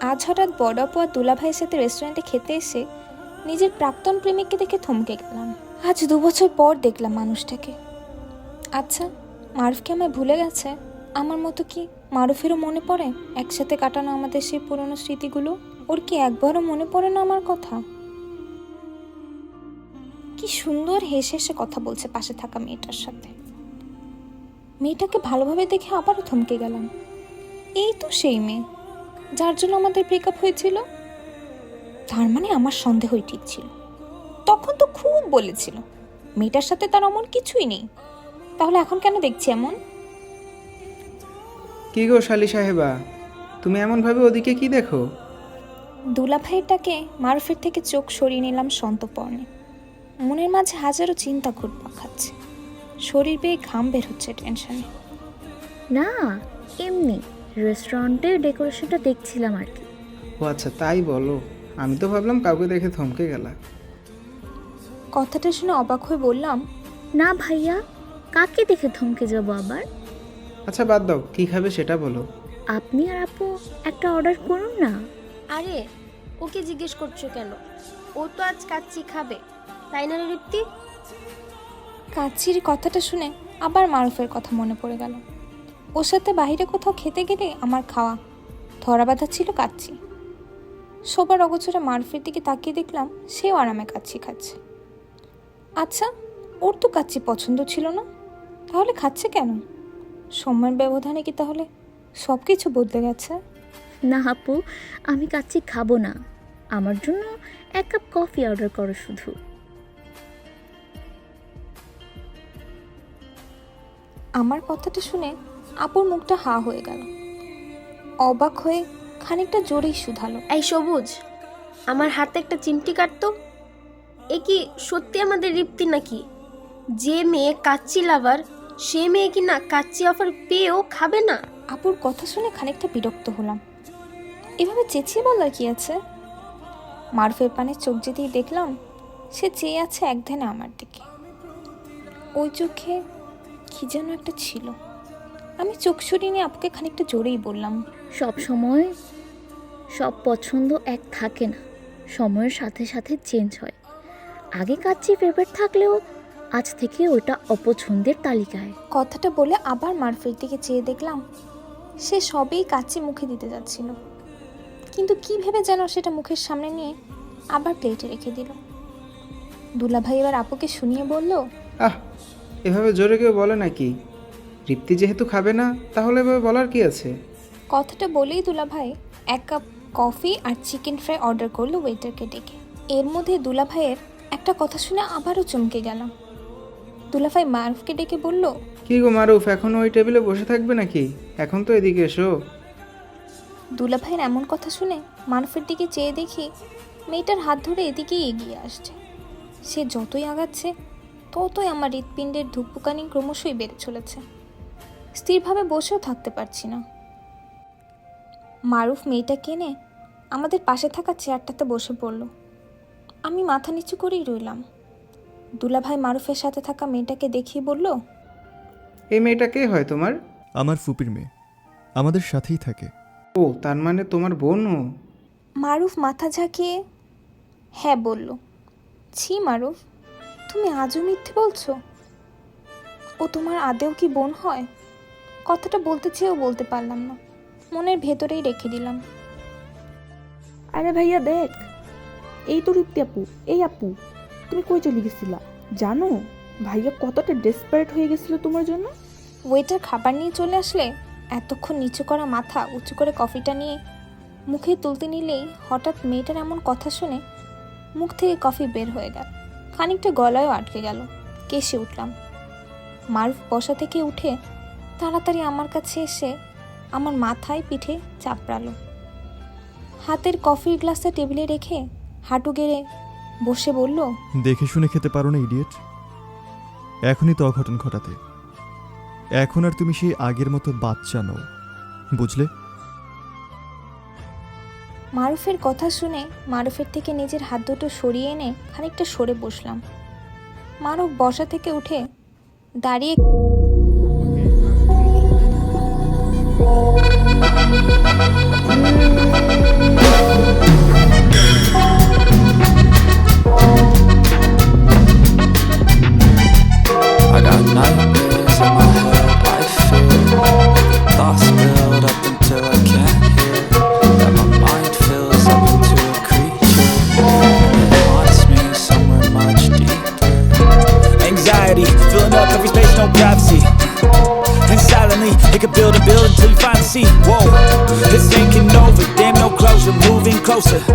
আজ হঠাৎ বড় আপু আর দুলাভাইয়ের সাথে রেস্টুরেন্টে খেতে এসে নিজের প্রাক্তন প্রেমিককে দেখে থমকে গেলাম। আজ দু বছর পর দেখলাম মানুষটাকে। আচ্ছা মারুফ কি আমায় ভুলে গেছে? আমার মতো কি মারুফেরও মনে পড়ে? একসাথে কাটানো আমাদের সেই পুরনো স্মৃতিগুলো? ওর কি একবারও মনে পড়ে না আমার কথা? কি সুন্দর হেসে হেসে কথা বলছে পাশে থাকা মেয়েটার সাথে। মেয়েটাকে ভালোভাবে দেখে আবারও থমকে গেলাম। এই তো সেই মেয়ে। যার জন্য আমাদের ব্রেকআপ হয়েছিল? তার মানে আমার সন্দেহই ঠিক ছিল। তখন তো খুব বলেছিল মেয়েটার সাথে তার অমন কিছুই নেই। তাহলে এখন কেন দেখছি এমন? কি গো শালি সাহেবা? তুমি এমনভাবে ওদিকে কি দেখো? দুলা ভাইটাকে মারুফের থেকে চোখ সরিয়ে নিলাম সন্তপর্ণে। মনের মাঝে হাজারো চিন্তা ঘুরপাক খাচ্ছে। শরীর বেয়ে ঘাম বের হচ্ছে টেনশনে। না এমনি। রেস্টুরেন্টের ডেকোরেশনটা দেখছিলাম আর কি। ও আচ্ছা তাই বলো। আমি তো ভাবলাম কাউকে দেখে থমকে গেলা। কথাটা শুনে অবাক হয়ে বললাম না ভাইয়া কাকে দেখে থমকে যাব আবার? আচ্ছা বাদ দাও কি খাবে সেটা বলো। আপনি আর আপু একটা অর্ডার করুন না। আরে ওকে জিজ্ঞেস করছ কেন? ও তো আজ কাচ্চি খাবে তাই না রে রিপ্তি? কাচ্চির কথাটা শুনে আবার মারুফের কথা মনে পড়ে গেল। ওর সাথে বাইরে কোথাও খেতে গেলে আমার খাওয়া। ধরা বাঁধা ছিল কাচ্ছি সবার অগোচরে মারফির দিকে তাকিয়ে দেখলাম সেও আরামে কাচ্ছি খাচ্ছে। আচ্ছা ওর তো কাচ্ছি পছন্দ ছিল না। তাহলে খাচ্ছে কেন? সময়ের ব্যবধানে কি তাহলে সব কিছু বদলে গেছে? না আপু আমি কাচ্ছি খাব না। আমার জন্য এক কাপ কফি অর্ডার করো শুধু। আমার কথাটা শুনে আপুর মুখটা হা হয়ে গেল। অবাক হয়ে খানিকটা জোরেই শুধালো। এই সবুজ আমার হাতে একটা চিমটি কাটতো এ কি সত্যি আমাদের রিপ্তি নাকি? যে মেয়ে কাচ্চি লাভার সে মেয়ে কি না কাচ্চি অফার পেয়েও খাবে না? আপুর কথা শুনে খানিকটা বিরক্ত হলাম। এভাবে চেঁচিয়ে বলার কি আছে? মারুফের পানে চোখ যেতেই দেখলাম সে চেয়ে আছে এক ধ্যানে আমার দিকে। ওই চোখে কি যেন একটা ছিল। আমি চোখ সরিয়ে নিয়ে আপুকে খানিকটা জোরেই বললাম। সব সময় সব পছন্দ এক থাকে না সময়ের সাথে সাথে চেঞ্জ হয়। আগে কাচ্চি ফেভারিট থাকলেও আজ থেকে ওটা অপছন্দের তালিকায়। কথাটা বলে আবার মারফের দিকে চেয়ে দেখলাম সে সবেই কাচি মুখে দিতে যাচ্ছিল। কিন্তু কি ভেবে যেন সেটা মুখের সামনে নিয়ে আবার প্লেটে রেখে দিল। দুলাভাই এবার আপুকে শুনিয়ে বলল আহ এভাবে জোরে কেউ বলে নাকি? তৃপ্তি যেহেতু খাবে না তাহলে এভাবে বলার কি আছে? কথাটা বলেই দুলাভাই এক কাপ কফি আর চিকেন ফ্রাই অর্ডার করল ওয়েটারকে ডেকে। এর মধ্যে দুলাভাইয়ের একটা কথা শুনে আবারও চমকে গেলাম দুলাভাই মারুফকে ডেকে বলল কি গো মারুফ এখনও ওই টেবিলে বসে থাকবে নাকি? এখন তো এদিকে এসো। দুলাভাইয়ের এমন কথা শুনে মারুফের দিকে চেয়ে দেখি মেয়েটার হাত ধরে এদিকেই এগিয়ে আসছে। সে যতই আগাচ্ছে ততই আমার হৃৎপিণ্ডের ধুকপুকানি ক্রমশই বেড়ে চলেছে। স্থিরভাবে বসেও থাকতে পারছি না। মারুফ মেয়েটা কিনে আমাদের পাশে থাকা চেয়ারটাতে বসে পড়ল। আমি মাথা নিচু করেই রইলাম। দুলাভাই মারুফের সাথে থাকা মেয়েটাকে দেখিয়ে বলল এই মেয়েটা কে হয় তোমার? আমার ফুপির মেয়ে। আমাদের সাথেই থাকে। ও তার মানে তোমার বোনও মারুফ মাথা ঝাঁকিয়ে হ্যাঁ বলল ছি মারুফ তুমি আজও মিথ্যে বলছো? ও তোমার আদেও কি বোন হয়? কথাটা বলতে চেয়েও বলতে পারলাম না। মনের ভেতরেই রেখে দিলাম। আরে ভাইয়া দেখ। এই তো রিপ্তি আপু এই আপু তুমি কই চলে গেছিলা? জানো ভাইয়া কতটা ডেসপারেট হয়ে গেছিল তোমার জন্য? ওয়েটার খাবার নিয়ে চলে আসলে এতক্ষণ নিচু করা মাথা উঁচু করে কফিটা নিয়ে মুখে তুলতে নিলেই হঠাৎ মেয়েটার এমন কথা শুনে মুখ থেকে কফি বের হয়ে গেল। খানিকটা গলায়ও আটকে গেল। কেসে উঠলাম। মারুফ বসা থেকে উঠে তাড়াতাড়ি আমার কাছে এসে আমার মাথায় পিঠে চাপড়ালো। হাতের কফির গ্লাসটা টেবিলে রেখে হাঁটু গেড়ে বসে বলল দেখে শুনে খেতে পারো না ইডিয়েট। এখনই তো অঘটন ঘটাতে। এখন আর তুমি সেই আগের মতো বাচ্চা নও বুঝলে? মারুফের কথা শুনে মারুফের থেকে নিজের হাত দুটো সরিয়ে এনে খানিকটা সরে বসলাম। মারুফ বসা থেকে উঠে দাঁড়িয়ে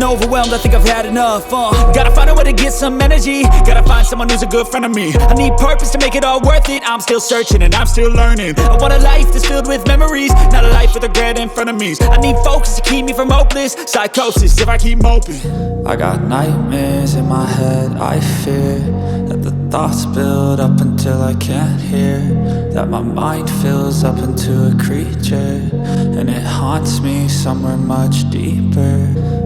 Feeling overwhelmed. I think I've had enough. Uh, gotta find a way to get some energy. Gotta find someone who's a good friend of me. I need purpose to make it all worth it. I'm still searching and I'm still learning. I want a life that's filled with memories, not a life with regret in front of me I need focus to keep me from hopeless psychosis if I keep moping. I got nightmares in my head. I fear that the thoughts build up until I can't hear. That my mind fills up into a creature, and it haunts me somewhere much deeper.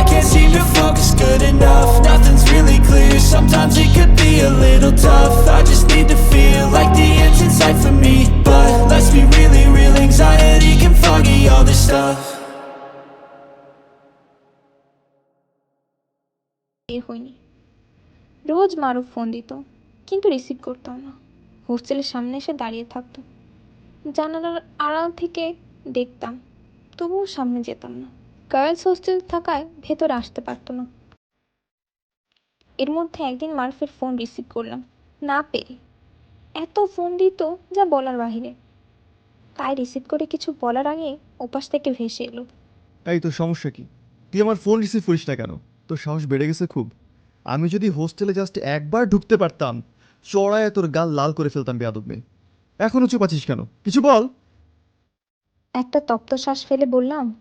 I can't seem to focus good enough Nothing's really clear, sometimes it could be a little tough I just need to feel like the end's in sight for me But let's be really real, anxiety can foggy all this stuff হইনি রোজ মারুফ phone দিত কিন্তু receive করতাম না হোস্টেলের সামনে এসে দাঁড়িয়ে থাকতো জানালার আড়াল থেকে দেখতাম তবুও সামনে যেতাম না গার্লস হোস্টেল থাকায় ভেতরে আসতে পারতো না। এর মধ্যে একদিন মারফের ফোন রিসিভ করলাম। না পেরে। এত ফোন দিত যা বলার বাহিরে। তাই রিসিভ করে কিছু বলার আগে ওপাশ থেকে ভেসে এলো। এই তোর সমস্যা কি? তুই আমার ফোন রিসিভ করিস না কেন? তোর সাহস বেড়ে গেছে খুব। আমি যদি হোস্টেলে জাস্ট একবার ঢুকতে পারতাম চড়ায় তোর গাল লাল করে ফেলতাম বেয়াদব মেয়ে। এখনও চুপ আছিস কেন? কিছু বল। একটা তপ্ত শ্বাস ফেলে বললাম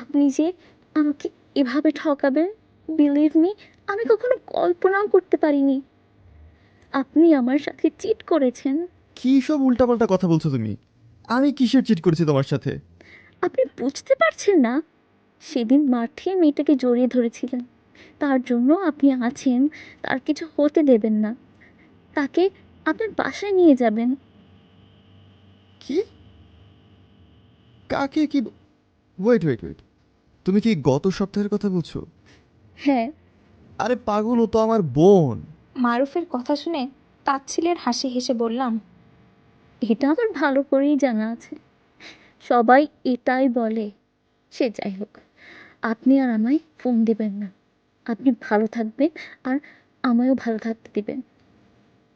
আপনি যে আমাকে এভাবে ঠকাবেন বিলিভ মি আমি কখনো কল্পনাও করতে পারিনি। আপনি আমার সাথে চিট করেছেন। কী সব উল্টাপাল্টা কথা বলছো তুমি? আমি কিসের চিট করেছি তোমার সাথে? আপনি বুঝতে পারছেন না। সেদিন মাঠে মেয়েটাকে জড়িয়ে ধরেছিলেন। তার জন্য আপনি আছেন তার কিছু হতে দেবেন না। তাকে আপনার বাসায় নিয়ে যাবেন। কি? কাকে কি ওয়েট ওয়েট ওয়েট তুমি কি গত সপ্তাহের কথা বলছো? হ্যাঁ। আরে পাগল ও তো আমার বোন। মারুফের কথা শুনে তাচ্ছিলের হাসি হেসে বললাম এটা আমার ভালো করেই জানা আছে। সবাই এটাই বলে। সে যাই হোক আপনি আর আমায় ফোন দেবেন না। আপনি ভালো থাকবেন আর আমায়ও ভালো থাকতে দেবেন।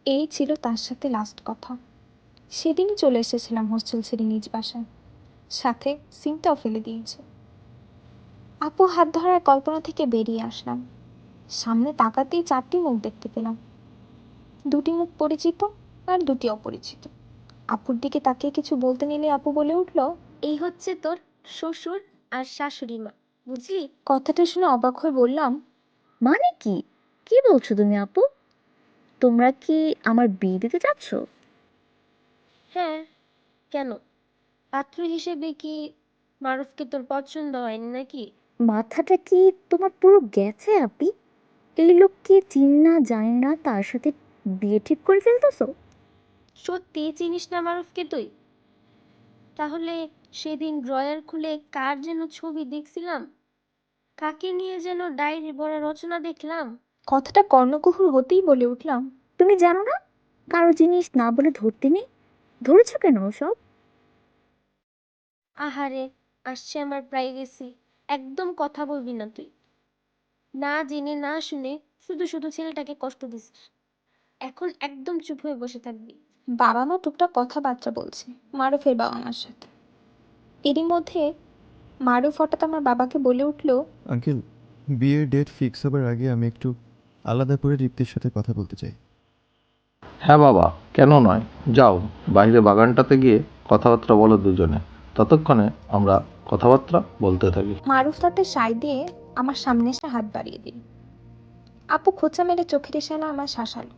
এই ছিল তার সাথে লাস্ট কথা। সেদিনই চলে এসেছিলাম হোস্টেল ছেড়ে নিজ বাসায়। সাথে সিমটাও ফেলে দিয়েছে। আপু হাত ধরার কল্পনা থেকে বেরিয়ে আসলাম। সামনে তাকাতেই চারটি মুখ দেখতে পেলাম। দুটি মুখ পরিচিত আর দুটি অপরিচিত। আপুর দিকে তাকিয়ে কিছু বলতে নিলে আপু বলে উঠল এই হচ্ছে তোর শ্বশুর আর শাশুড়ি মা বুঝলি? কথাটা শুনে অবাক হয়ে বললাম মানে কি? কি বলছো তুমি আপু? তোমরা কি আমার বিয়ে দিতে চাচ্ছ? হ্যাঁ কেন? পাত্র হিসেবে কি মারুফকে তোর পছন্দ হয়নি নাকি? মাথাটা কি তোমার পুরো গেছে আপি? এই লোককে চিন না জানি না তার সাথে বিয়ে ঠিক করে ফেলতেছো? সত্যি চিনিস না মারুফকে তুই? তাহলে সেদিন ড্রয়ার খুলে কার যেন ছবি দেখছিলাম? কাকে নিয়ে যেন ডায়েরি ভরা রচনা দেখলাম? কথাটা কর্ণকুহুর হতেই বলে উঠলাম। তুমি জানো না? কারও জিনিস না বলে ধরতে নেই? ধরেছো কেন সব আহারে আসছে আমার প্রাইভেসি একদম কথা বলবি না তুই। না জেনে না শুনে শুধু শুধু ছেলেটাকে কষ্ট দিছিস এখন একদম চুপ হয়ে বসে থাকবি। বাবা মা টুকটাক কথাবার্তা বলছে মারুফের বাবা মার সাথে। এরই মধ্যে মারুফ হঠাৎ আমার বাবাকে বলে উঠল আঙ্কেল বিয়ের ডেট ফিক্স হবার আগে আমি একটু আলাদা করে রিপ্তির সাথে কথা বলতে চাই। হ্যাঁ বাবা কেন নয়? যাও বাইরে বাগানটাতে গিয়ে কথাবার্তা বলো দুজনে। ততক্ষণে আমরা কথাবার্তা বলতে থাকি। মারুফ তাতে সাই দিয়ে আমার সামনে এসে হাত বাড়িয়ে দিল। আপু খোঁচা মেরে চোখের ইশারা আমার শাসালো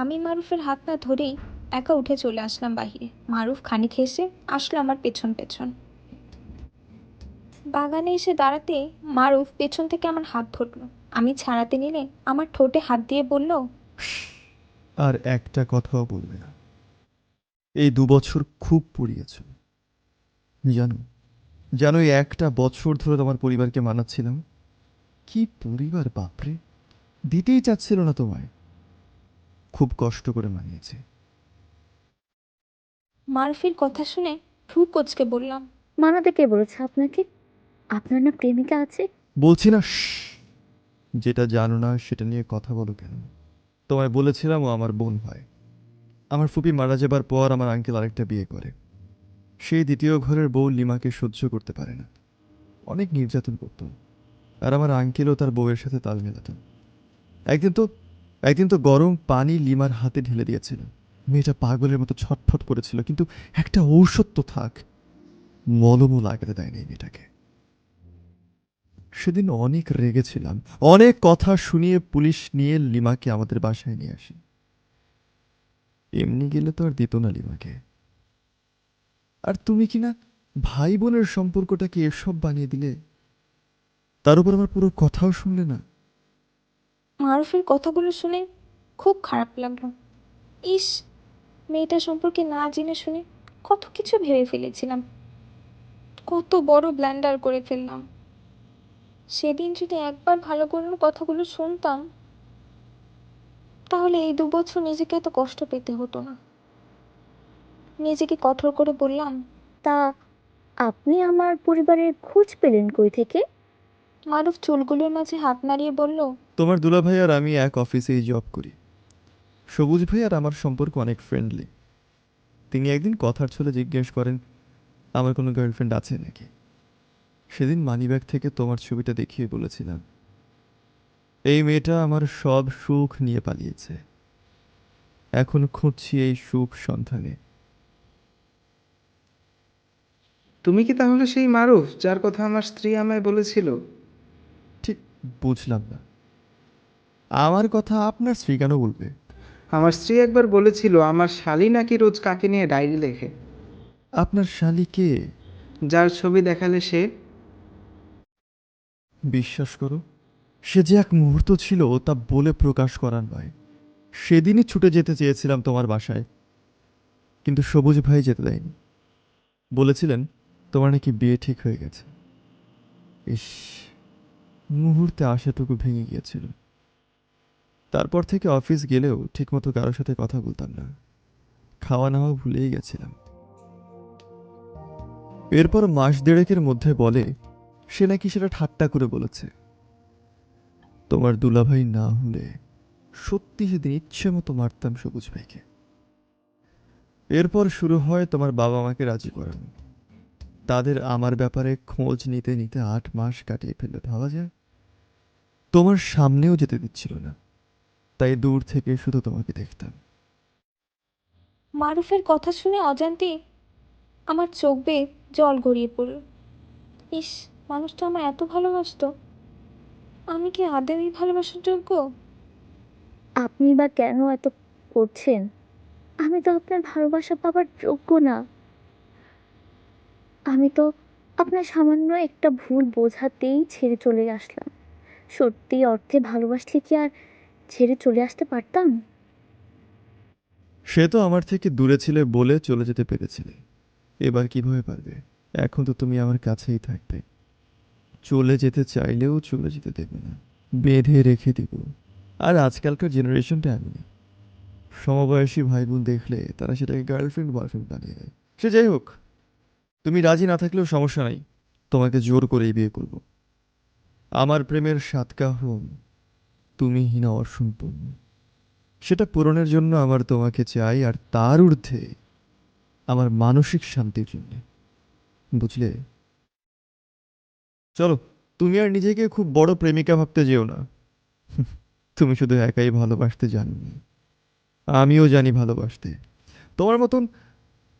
আমি মারুফের হাত না ধরেই একা উঠে চলে আসলাম বাহিরে। মারুফ খানিক হেসে আসলো আমার পেছন পেছন। বাগানে এসে দাঁড়াতে মারুফ পেছন থেকে আমার হাত ধরলো। আমি ছাড়াতে নিলে আমার ঠোঁটে হাত দিয়ে বলল আর একটা কথাও বলবে না। এই দু বছর খুব পড়িয়েছ। জানো জানো এই একটা বছর ধরে তোমার পরিবারকে মানাচ্ছিলাম। কি পরিবার বাপরে! দিতেই চাচ্ছিল না তোমায়। খুব কষ্ট করে মানিয়েছে। মারফির কথা শুনে ভ্রু কোচকে বললাম মানাতে কে বলেছে আপনাকে? আপনার না প্রেমিকা আছে? বলছি না যেটা জানো না সেটা নিয়ে কথা বলো কেন? তোমায় বলেছিলাম ও আমার বোন হয়। আমার ফুপি মারা যাবার পর আমার আঙ্কেল আরেকটা বিয়ে করে। সেই দ্বিতীয় ঘরের বউ লিমাকে সহ্য করতে পারে না। অনেক নির্যাতন করত। আর আমার আঙ্কেলও তার বউয়ের সাথে তাল মেলাতেন। একদিন তো একদিন তো গরম পানি লিমার হাতে ঢেলে দিয়েছিল। মেয়েটা পাগলের মতো ছটফট করেছিল, কিন্তু একটা ঔষধ তো থাক। মলমও লাগাতে দেয়নি মেয়েটাকে। সেদিন অনেক রেগেছিলাম অনেক কথা শুনিয়ে পুলিশ নিয়ে লিমাকে আমাদের বাসায় নিয়ে আসি। এমনি গেলে তো আর দিত না লিমাকে। আর তুমি কি না ভাই বোনের সম্পর্কটাকে এসব বানিয়ে দিলে? তার উপর আমার পুরো কথাও শুনলে না। মারুফের কথাগুলো শুনে খুব খারাপ লাগল। ইস মেয়েটা সম্পর্কে না জেনে শুনে কত কিছু ভেবে ফেলেছিলাম। কত বড় ব্ল্যান্ডার করে ফেললাম। সেদিন যদি একবার ভালো করে কথাগুলো শুনতাম, তাহলে এই দু বছর নিজেকে এত কষ্ট পেতে হতো না। নিজেকে কঠোর করে বললাম, তা আপনি আমার পরিবারের খোঁজ পেলেন কই থেকে? মারুফ চুলগুলোর মাঝে হাত নাড়িয়ে বলল, তোমার দুলা ভাই আর আমি এক অফিসেই জব করি। সবুজ ভাই আর আমার সম্পর্ক অনেক ফ্রেন্ডলি তিনি একদিন কথার ছলে জিজ্ঞেস করেন, আমার কোনো গার্লফ্রেন্ড আছে নাকি? সেদিন মানিব্যাগ থেকে তোমার ছবিটা দেখিয়ে বলেছিলাম। এই মেয়েটা আমার সব সুখ নিয়ে পালিয়েছে। এখন খুঁজছি এই সুখ সন্ধানে। তুমি কি তাহলে সেই মারুফ যার কথা আমার স্ত্রী আমায় বলেছিল? ঠিক বুঝলাম না। আমার কথা আপনার স্ত্রী কেন বলবে? আমার স্ত্রী একবার বলেছিল আমার শালি নাকি রোজ কাকে নিয়ে ডায়েরি লেখে? আপনার শালিকে যার ছবি দেখালে সে? বিশ্বাস করো সে যে এক মুহূর্ত ছিল তা বলে প্রকাশ করার নয়। সেদিনই ছুটে যেতে চেয়েছিলাম তোমার বাসায় কিন্তু সবুজ ভাই যেতে দেয়নি। বলেছিলেন তোমার নাকি বিয়ে ঠিক হয়ে গেছে? ইস, মুহূর্তে আশাটুকু ভেঙে গিয়েছিল। তারপর থেকে অফিস গেলেও ঠিকমতো কারোর সাথে কথা বলতাম না। খাওয়া নাওয়া ভুলেই গেছিলাম। এরপর মাস দেড়েকের মধ্যে বলে, সে নাকি সেটা ঠাট্টা করে বলেছে। তোমার দুলাভাই না হলে সত্যি সেদিন ইচ্ছে মতো মারতাম সবুজ ভাইকে। এরপর শুরু হয় তোমার বাবা মাকে রাজি করানো। তাদের আমার ব্যাপারে খোঁজ নিতে নিতে আট মাস কাটিয়ে ফেললে। ভাবা যায়? তোমার সামনেও যেতে দিচ্ছিল না। তাই দূর থেকে শুধু তোমাকে দেখতাম। মারুফের কথা শুনে অজান্তে আমার চোখ বেয়ে জল গড়িয়ে পড়ল। ইস মানুষটা আমার এত ভালোবাসতো। আমি কি আদেমই ভালোবাসার যোগ্য? আপনি বা কেন এত করছেন? আমি তো আপনার ভালোবাসা পাবার যোগ্য না। আমি তো আপনার সামান্য একটা ভুল বোঝাতেই ছেড়ে চলে আসলাম। সত্যি অর্থে ভালোবাসলে কি আর ছেড়ে চলে আসতে পারতাম? সে তো আমার থেকে দূরে ছিলে বলে চলে যেতে পেরেছিলে। এবার কীভাবে পারবে? এখন তো তুমি আমার কাছেই থাকবে। চলে যেতে চাইলেও চলে যেতে দেবে না। বেঁধে রেখে দিব। আর আজকালকার জেনারেশনটা এমনই। সমবয়সী ভাই বোন দেখলে তারা সেটাকে গার্লফ্রেন্ড বয়ফ্রেন্ড বানিয়ে দেয় সে যাই হোক তুমি রাজি না থাকলেও সমস্যা নাই। তোমাকে জোর করেই বিয়ে করব। আমার প্রেমের সাতকাহন তুমি হীনা অসম্পূর্ণ। সেটা পূরণের জন্য আমার তোমাকে চাই আর তার ঊর্ধ্বে আমার মানসিক শান্তির জন্য। বুঝলে? চলো, তুমি আর নিজেকে খুব বড় প্রেমিকা ভাবতে যেও না। তুমি শুধু একাই ভালোবাসতে জানো আমিও জানি ভালোবাসতে। তোমার মতন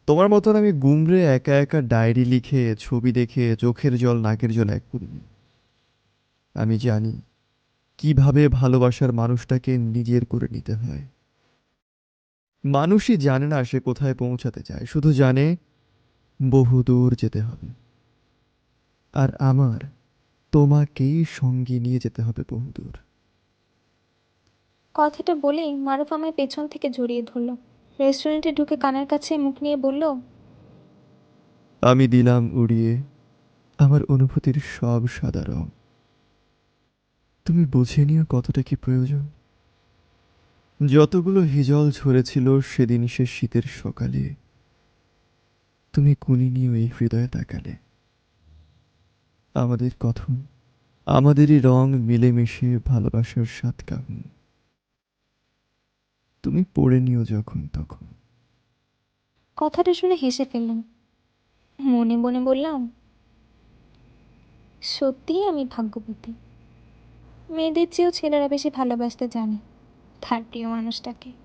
তোমার মতন আমি গুমরে একা একা ডায়েরি লিখে, ছবি দেখে, চোখের জল, নাকের জল এক করিনি আমি জানি কীভাবে ভালোবাসার মানুষটাকে নিজের করে নিতে হয়। মানুষই জানে না সে কোথায় পৌঁছাতে চায়, শুধু জানে বহুদূর যেতে হবে। আর আমার তোমাকেই সঙ্গে নিয়ে যেতে হবে বহুদূর কথাটা বলেই মারুফ আমায় পেছন থেকে জড়িয়ে ধরলো। রেস্টুরেন্টে ঢুকে কানের কাছে মুখ নিয়ে বলল, আমি দিলাম উড়িয়ে। আমার অনুভূতির সব সাদা রং। তুমি বুঝে নিও কতটা কি প্রয়োজন। যতগুলো হিজল ঝরেছিল সেদিন সে শীতের সকালে। তুমি কুনি নিয়ে এই হৃদয়ে তাকালে। আমাদের কথন, আমাদেরই রং মিলেমিশে ভালোবাসার স্বাদ কাহুন তুমি পড়ে নিও যখন তখন। কথাটা শুনে হেসে ফেললাম। মনে মনে বললাম, সত্যিই আমি ভাগ্যবতী। মেয়েদের চেয়েও ছেলেরা বেশি ভালোবাসতে জানে প্রিয় মানুষটাকে।